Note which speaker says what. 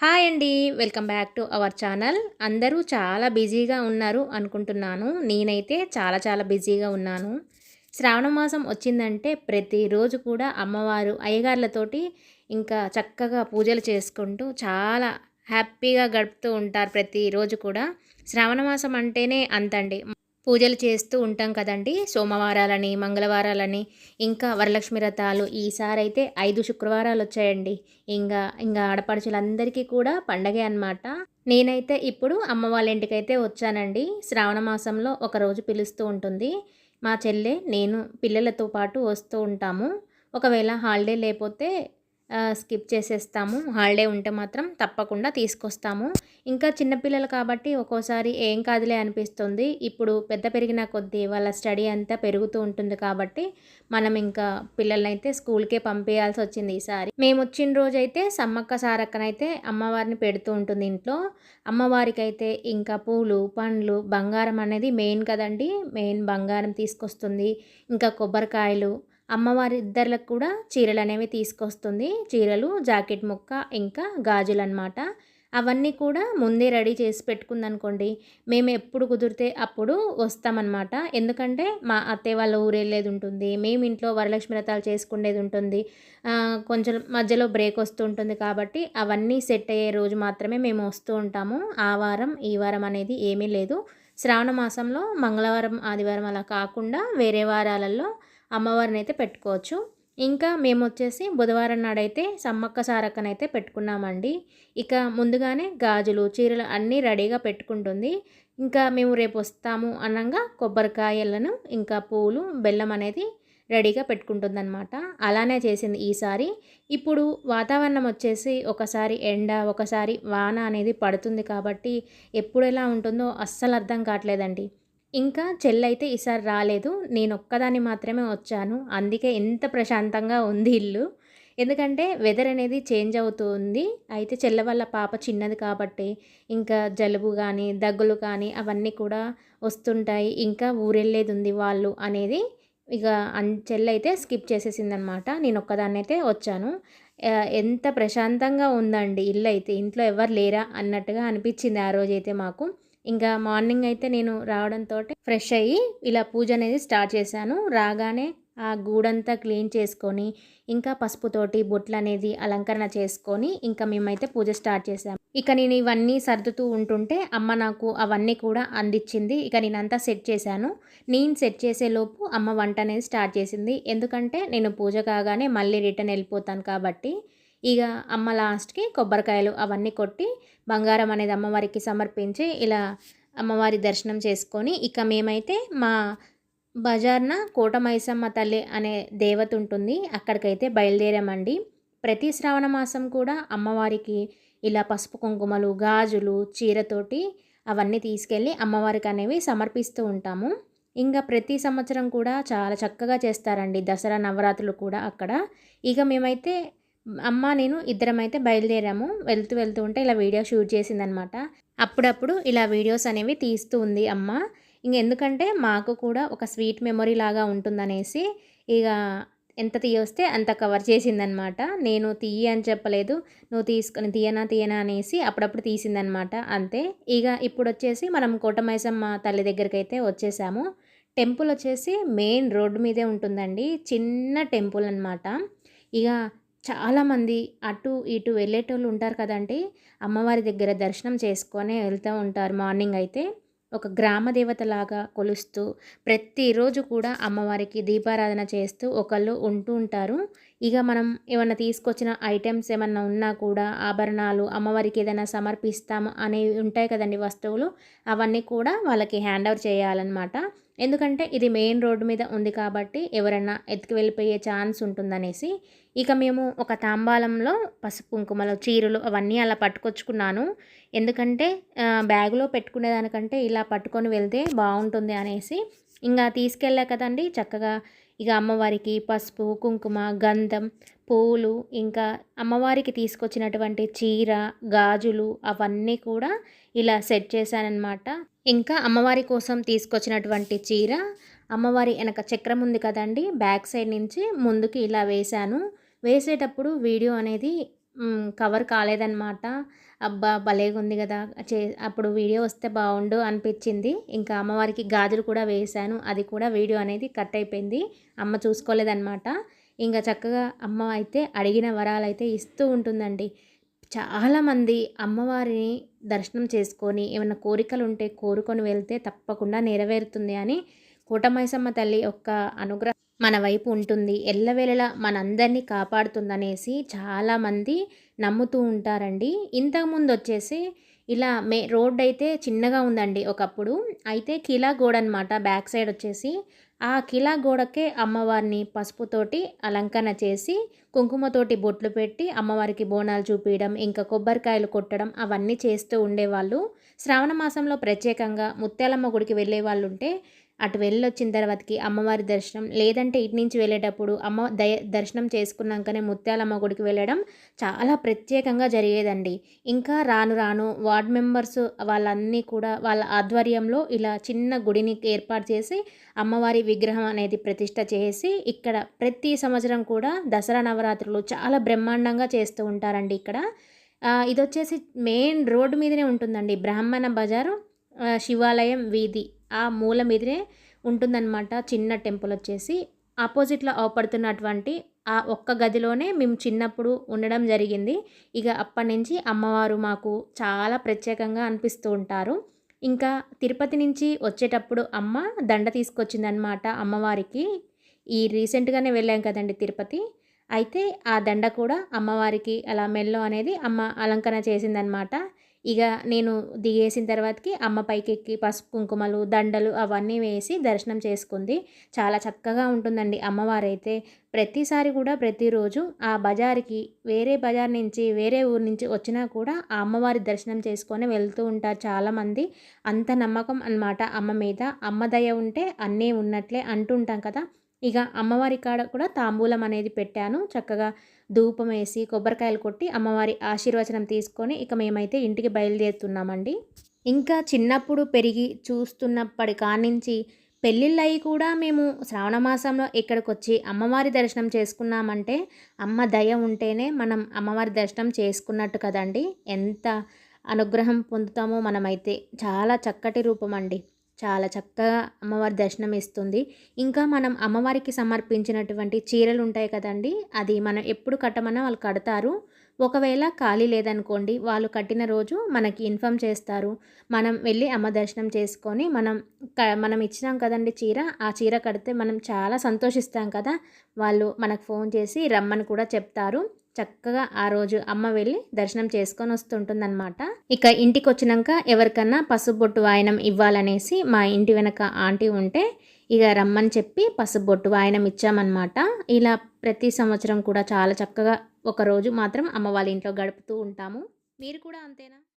Speaker 1: Hi అండి. Welcome back to our channel. అందరూ చాలా బిజీగా ఉన్నారు అనుకుంటున్నాను. నేనైతే చాలా చాలా బిజీగా ఉన్నాను. శ్రావణ మాసం వచ్చిందంటే ప్రతిరోజు కూడా అమ్మవారు అయ్యగార్లతోటి ఇంకా చక్కగా పూజలు చేసుకుంటూ చాలా హ్యాపీగా గడుపుతూ ఉంటారు ప్రతిరోజు కూడా. శ్రావణ మాసం అంటేనే అంతండి. పూజలు చేస్తూ ఉంటాం కదండి. సోమవారాలని మంగళవారాలని ఇంకా వరలక్ష్మి రథాలు ఈసారి అయితే ఐదు శుక్రవారాలు వచ్చాయండి. ఇంకా ఇంకా ఆడపడుచులందరికీ కూడా పండగే అనమాట నేనైతే ఇప్పుడు అమ్మ వాళ్ళ ఇంటికైతే వచ్చానండి. శ్రావణ మాసంలో ఒకరోజు పిలుస్తూ ఉంటుంది. మా చెల్లె నేను పిల్లలతో పాటు వస్తూ ఉంటాము. ఒకవేళ హాలిడే లేకపోతే స్కిప్ చేసేస్తాము. హాలిడే ఉంటే మాత్రం తప్పకుండా తీసుకొస్తాము. ఇంకా చిన్నపిల్లలు కాబట్టి ఒక్కోసారి ఏం కాదులే అనిపిస్తుంది. ఇప్పుడు పెద్ద పెరిగిన కొద్దీ వాళ్ళ స్టడీ అంతా పెరుగుతూ ఉంటుంది కాబట్టి మనం ఇంకా పిల్లలనైతే స్కూల్కే పంపించాల్సి వచ్చింది ఈసారి. మేము వచ్చిన రోజైతే సమ్మక్క సారక్కనైతే అమ్మవారిని పెడుతూ ఉంటుంది ఇంట్లో. అమ్మవారికి అయితే ఇంకా పూలు పండ్లు బంగారం అనేది మెయిన్ కదండి. మెయిన్ బంగారం తీసుకొస్తుంది. ఇంకా కొబ్బరికాయలు అమ్మవారి ఇద్దర్లకు కూడా చీరలు అనేవి తీసుకొస్తుంది. చీరలు జాకెట్ ముక్క ఇంకా గాజులు అనమాట అవన్నీ కూడా ముందే రెడీ చేసి పెట్టుకుందనుకోండి మేము ఎప్పుడు కుదిరితే అప్పుడు వస్తామన్నమాట. ఎందుకంటే మా అత్తయ్య వాళ్ళ ఊరేళ్ళేది ఉంటుంది మేము ఇంట్లో వరలక్ష్మి వ్రతాలు చేసుకునేది ఉంటుంది. కొంచెం మధ్యలో బ్రేక్ వస్తూ ఉంటుంది కాబట్టి అవన్నీ సెట్ అయ్యే రోజు మాత్రమే మేము వస్తూ ఉంటాము. ఆ వారం ఈ వారం అనేది ఏమీ లేదు. శ్రావణ మాసంలో మంగళవారం ఆదివారం అలా కాకుండా వేరే వారాలలో అమ్మవారిని అయితే పెట్టుకోవచ్చు. ఇంకా మేము వచ్చేసి బుధవారం నాడైతే సమ్మక్క సారక్కనైతే పెట్టుకున్నామండి. ఇక ముందుగానే గాజులు చీరలు అన్నీ రెడీగా పెట్టుకుంటుంది. ఇంకా మేము రేపు వస్తాము అనగా కొబ్బరికాయలను ఇంకా పూలు బెల్లం అనేది రెడీగా పెట్టుకుంటుందన్నమాట. అలానే చేసింది ఈసారి. ఇప్పుడు వాతావరణం వచ్చేసి ఒకసారి ఎండ ఒకసారి వాన అనేది పడుతుంది కాబట్టి ఎప్పుడు ఎలా ఉంటుందో అస్సలు అర్థం కావట్లేదండి. ఇంకా చెల్లైతే ఈసారి రాలేదు. నేను ఒక్కదాన్ని మాత్రమే వచ్చాను. అందుకే ఎంత ప్రశాంతంగా ఉంది ఇల్లు. ఎందుకంటే వెదర్ అనేది చేంజ్ అవుతుంది అయితే చెల్ల వాళ్ళ పాప చిన్నది కాబట్టి ఇంకా జలుబు కానీ దగ్గులు కానీ అవన్నీ కూడా వస్తుంటాయి. ఇంకా ఊరెళ్ళేది ఉంది వాళ్ళు అనేది ఇక అన్ చెల్లైతే స్కిప్ చేసేసిందనమాట నేను ఒక్కదాన్ని అయితే వచ్చాను ఎంత ప్రశాంతంగా ఉందండి ఇల్లు అయితే. ఇంట్లో ఎవరు లేరా అన్నట్టుగా అనిపించింది ఆ రోజైతే మాకు. ఇంకా మార్నింగ్ అయితే నేను రావడంతో ఫ్రెష్ అయ్యి ఇలా పూజ అనేది స్టార్ట్ చేశాను. రాగానే ఆ గూడంతా క్లీన్ చేసుకొని ఇంకా పసుపుతోటి బొట్లు అనేది అలంకరణ చేసుకొని ఇంకా మేమైతే పూజ స్టార్ట్ చేసాము ఇక నేను ఇవన్నీ సర్దుతూ ఉంటుంటే అమ్మ నాకు అవన్నీ కూడా అందించింది. ఇక నేనంతా సెట్ చేశాను. నేను సెట్ చేసేలోపు అమ్మ వంట అనేది స్టార్ట్ చేసింది. ఎందుకంటే నేను పూజ కాగానే మళ్ళీ రిటర్న్ వెళ్ళిపోతాను కాబట్టి ఇక అమ్మ లాస్ట్కి కొబ్బరికాయలు అవన్నీ కొట్టి బంగారం అనేది అమ్మవారికి సమర్పించి ఇలా అమ్మవారి దర్శనం చేసుకొని ఇక మేమైతే మా బజార్న కోటమైసమ్మ తల్లి అనే దేవత ఉంటుంది. అక్కడికైతే బయలుదేరామండి. ప్రతి శ్రావణ మాసం కూడా అమ్మవారికి ఇలా పసుపు కుంకుమలు గాజులు చీరతోటి అవన్నీ తీసుకెళ్ళి అమ్మవారికి అనేవి సమర్పిస్తూ ఉంటాము. ఇంకా ప్రతి సంవత్సరం కూడా చాలా చక్కగా చేస్తారండి. దసరా నవరాత్రులు కూడా అక్కడ. ఇక మేమైతే అమ్మ నేను ఇద్దరం అయితే బయలుదేరాము. వెళ్తూ వెళ్తూ ఉంటే ఇలా వీడియో షూట్ చేసిందనమాట. అప్పుడప్పుడు ఇలా వీడియోస్ అనేవి తీస్తూ ఉంది అమ్మ. ఇంకెందుకంటే మాకు కూడా ఒక స్వీట్ మెమొరీ లాగా ఉంటుందనేసి ఇక ఎంత తీయొస్తే అంత కవర్ చేసిందనమాట. నేను తీయ అని చెప్పలేదు. నువ్వు తీసుకొని తీయనా తీయనా అనేసి అప్పుడప్పుడు తీసిందనమాట. అంతే. ఇక ఇప్పుడు వచ్చేసి మనం కోటమైసమ్మ తల్లి దగ్గరికి అయితే వచ్చేసాము. టెంపుల్ వచ్చేసి మెయిన్ రోడ్డు మీదే ఉంటుందండి. చిన్న టెంపుల్ అనమాట ఇక చాలామంది అటు ఇటు వెళ్ళేటోళ్ళు ఉంటారు కదండి. అమ్మవారి దగ్గర దర్శనం చేసుకొని వెళ్తూ ఉంటారు మార్నింగ్ అయితే. ఒక గ్రామ దేవతలాగా కొలుస్తూ ప్రతిరోజు కూడా అమ్మవారికి దీపారాధన చేస్తూ ఒకళ్ళు ఉంటూ ఉంటారు. ఇక మనం ఏమైనా తీసుకొచ్చిన ఐటమ్స్ ఏమన్నా ఉన్నా కూడా ఆభరణాలు అమ్మవారికి ఏదైనా సమర్పిస్తాము అనేవి ఉంటాయి కదండి వస్తువులు. అవన్నీ కూడా వాళ్ళకి హ్యాండ్ ఓవర్ చేయాలన్నమాట. ఎందుకంటే ఇది మెయిన్ రోడ్డు మీద ఉంది కాబట్టి ఎవరైనా ఎత్తుకు వెళ్ళిపోయే ఛాన్స్ ఉంటుందనేసి ఇక మేము ఒక తాంబాలంలో పసుపు కుంకుమలు చీరలు అవన్నీ అలా పట్టుకొచ్చుకున్నాను. ఎందుకంటే బ్యాగులో పెట్టుకునేదానికంటే ఇలా పట్టుకొని వెళ్తే బాగుంటుంది అనేసి ఇంకా తీసుకెళ్ళా కదండి. చక్కగా ఇక అమ్మవారికి పసుపు కుంకుమ గంధం పూలు ఇంకా అమ్మవారికి తీసుకొచ్చినటువంటి చీర గాజులు అవన్నీ కూడా ఇలా సెట్ చేశానన్నమాట. ఇంకా అమ్మవారి కోసం తీసుకొచ్చినటువంటి చీర అమ్మవారి వెనక చక్రం ఉంది కదండి బ్యాక్ సైడ్ నుంచి ముందుకి ఇలా వేశాను వేసేటప్పుడు వీడియో అనేది కవర్ కాలేదనమాట. అబ్బా! భలేగుంది కదా చే అప్పుడు వీడియో వస్తే బాగుండు అనిపించింది ఇంకా అమ్మవారికి గాజులు కూడా వేశాను. అది కూడా వీడియో అనేది కట్ అయిపోయింది. అమ్మ చూసుకోలేదన్నమాట ఇంకా చక్కగా అమ్మ అయితే అడిగిన వరాలైతే ఇస్తూ ఉంటుందండి. చాలామంది అమ్మవారిని దర్శనం చేసుకొని ఏమైనా కోరికలు ఉంటే కోరుకొని వెళ్తే తప్పకుండా నెరవేరుతుంది అని కోటమైసమ్మ తల్లి యొక్క అనుగ్రహం మన వైపు ఉంటుంది. ఎల్లవేళలా మనందరినీ కాపాడుతుందనేసి చాలామంది నమ్ముతూ ఉంటారండి. ఇంతకుముందు వచ్చేసి ఇలా మే రోడ్డయితే చిన్నగా ఉందండి ఒకప్పుడు. అయితే కిలా గోడనమాట బ్యాక్ సైడ్ వచ్చేసి. ఆ కిలా గోడకే అమ్మవారిని పసుపుతోటి అలంకరణ చేసి, కుంకుమతోటి బొట్లు పెట్టి, అమ్మవారికి బోనాలు చూపించడం ఇంకా కొబ్బరికాయలు కొట్టడం అవన్నీ చేస్తూ ఉండేవాళ్ళు. శ్రావణ మాసంలో ప్రత్యేకంగా ముత్యాలమ్మ గుడికి వెళ్ళే వాళ్ళు ఉంటే అటు వెళ్ళొచ్చిన తర్వాతకి అమ్మవారి దర్శనం లేదంటే ఇటు నుంచి వెళ్ళేటప్పుడు అమ్మ దయ దర్శనం చేసుకున్నాకనే ముత్యాలమ్మ గుడికి వెళ్ళడం చాలా ప్రత్యేకంగా జరిగేదండి. ఇంకా రాను రాను వార్డ్ మెంబర్స్ వాళ్ళన్నీ కూడా వాళ్ళ ఆధ్వర్యంలో ఇలా చిన్న గుడిని ఏర్పాటు చేసి అమ్మవారి విగ్రహం అనేది ప్రతిష్ట చేసి ఇక్కడ ప్రతి సంవత్సరం కూడా దసరా నవరాత్రులు చాలా బ్రహ్మాండంగా చేస్తూ ఉంటారండి ఇక్కడ. ఇది వచ్చేసి మెయిన్ రోడ్డు మీదనే ఉంటుందండి. బ్రాహ్మణ బజారు శివాలయం వీధి ఆ మూల మీదనే ఉంటుందనమాట చిన్న టెంపుల్ వచ్చేసి. ఆపోజిట్‌లో అవపడుతున్నటువంటి ఆ ఒక్క గదిలోనే మేము చిన్నప్పుడు ఉండడం జరిగింది. ఇగ అప్పటినుంచి అమ్మవారు మాకు చాలా ప్రత్యేకంగా అనిపిస్తూ ఉంటారు. ఇంకా తిరుపతి నుంచి వచ్చేటప్పుడు అమ్మ దండ తీసుకొచ్చిందనమాట అమ్మవారికి. ఈ రీసెంట్‌గానే వెళ్ళాం కదండి తిరుపతి. అయితే ఆ దండ కూడా అమ్మవారికి అలా మెల్లో అనేది అమ్మ అలంకరణ చేసిందనమాట. ఇక నేను దిగేసిన తర్వాతకి అమ్మ పైకెక్కి పసుపు, కుంకుమలు, దండలు అవన్నీ వేసి దర్శనం చేసుకుంది. చాలా చక్కగా ఉంటుందండి అమ్మవారైతే. ప్రతిసారి కూడా ప్రతిరోజు ఆ బజార్‌కి వేరే బజార్ నుంచి, వేరే ఊరు నుంచి వచ్చినా కూడా ఆ అమ్మవారి దర్శనం చేసుకొని వెళ్తూ ఉంటారు చాలామంది. అంత నమ్మకం అనమాట అమ్మ మీద. అమ్మ దయ ఉంటే అన్నీ ఉన్నట్లే అంటుంటాం కదా! ఇక అమ్మవారి కాడ కూడా తాంబూలం అనేది పెట్టాను. చక్కగా ధూపం వేసి కొబ్బరికాయలు కొట్టి అమ్మవారి ఆశీర్వచనం తీసుకొని ఇక మేమైతే ఇంటికి బయలుదేరుతున్నామండి. ఇంకా చిన్నప్పుడు పెరిగి చూస్తున్నప్పటి కాడ్నించి పెళ్ళిళ్ళయి కూడా మేము శ్రావణ మాసంలో ఇక్కడికొచ్చి అమ్మవారి దర్శనం చేసుకున్నామంటే అమ్మ దయ ఉంటేనే మనం అమ్మవారి దర్శనం చేసుకున్నట్టు కదండి ఎంత అనుగ్రహం పొందుతామో మనమైతే. చాలా చక్కటి రూపం అండి చాలా చక్కగా అమ్మవారి దర్శనం ఇస్తుంది. ఇంకా మనం అమ్మవారికి సమర్పించినటువంటి చీరలు ఉంటాయి కదండీ! అది మనం ఎప్పుడు కట్టమన్నా వాళ్ళు కడతారు. ఒకవేళ ఖాళీ లేదనుకోండి వాళ్ళు కట్టిన రోజు మనకి ఇన్ఫామ్ చేస్తారు. మనం వెళ్ళి అమ్మ దర్శనం చేసుకొని మనం క మనం ఇచ్చినాం కదండి చీర, ఆ చీర కడితే మనం చాలా సంతోషిస్తాం కదా! వాళ్ళు మనకు ఫోన్ చేసి రమ్మని కూడా చెప్తారు. చక్కగా ఆ రోజు అమ్మ వెళ్ళి దర్శనం చేసుకొని వస్తుంటుందన్నమాట ఇక ఇంటికొచ్చినంక ఎవరికన్నా పసుబొట్టు వాయనం ఇవ్వాలనేసి మా ఇంటి వెనక ఆంటీ ఉంటే ఇక రమ్మని చెప్పి పసుబొట్టు వాయనం ఇచ్చామనమాట. ఇలా ప్రతి సంవత్సరం కూడా చాలా చక్కగా ఒకరోజు మాత్రం అమ్మ వాళ్ళ ఇంట్లో గడుపుతూ ఉంటాము. మీరు కూడా అంతేనా?